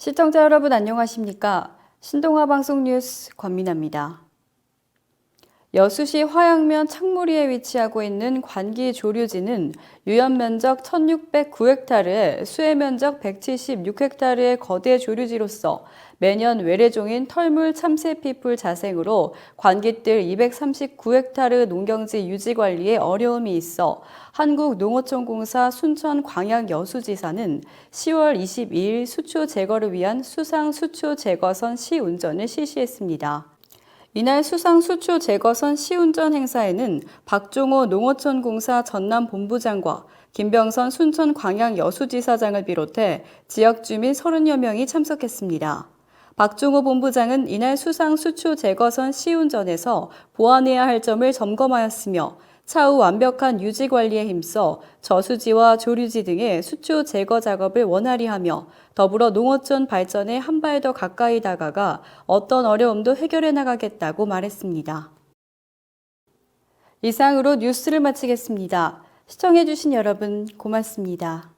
시청자 여러분 안녕하십니까? 신동아 방송 뉴스 권민아입니다. 여수시 화양면 창무리에 위치하고 있는 관기 조류지는 유연 면적 1609헥타르에 수해 면적 176헥타르의 거대 조류지로서 매년 외래종인 털물 참새피풀 자생으로 관기뜰 239헥타르 농경지 유지 관리에 어려움이 있어 한국농어촌공사 순천 광양 여수지사는 10월 22일 수초 제거를 위한 수상 수초 제거선 시운전을 실시했습니다. 이날 수상 수초 제거선 시운전 행사에는 박종호 농어촌공사 전남 본부장과 김병선 순천 광양 여수지사장을 비롯해 지역 주민 30여 명이 참석했습니다. 박종호 본부장은 이날 수상 수초 제거선 시운전에서 보완해야 할 점을 점검하였으며 차후 완벽한 유지 관리에 힘써 저수지와 조류지 등의 수초 제거 작업을 원활히 하며 더불어 농어촌 발전에 한 발 더 가까이 다가가 어떤 어려움도 해결해 나가겠다고 말했습니다. 이상으로 뉴스를 마치겠습니다. 시청해주신 여러분 고맙습니다.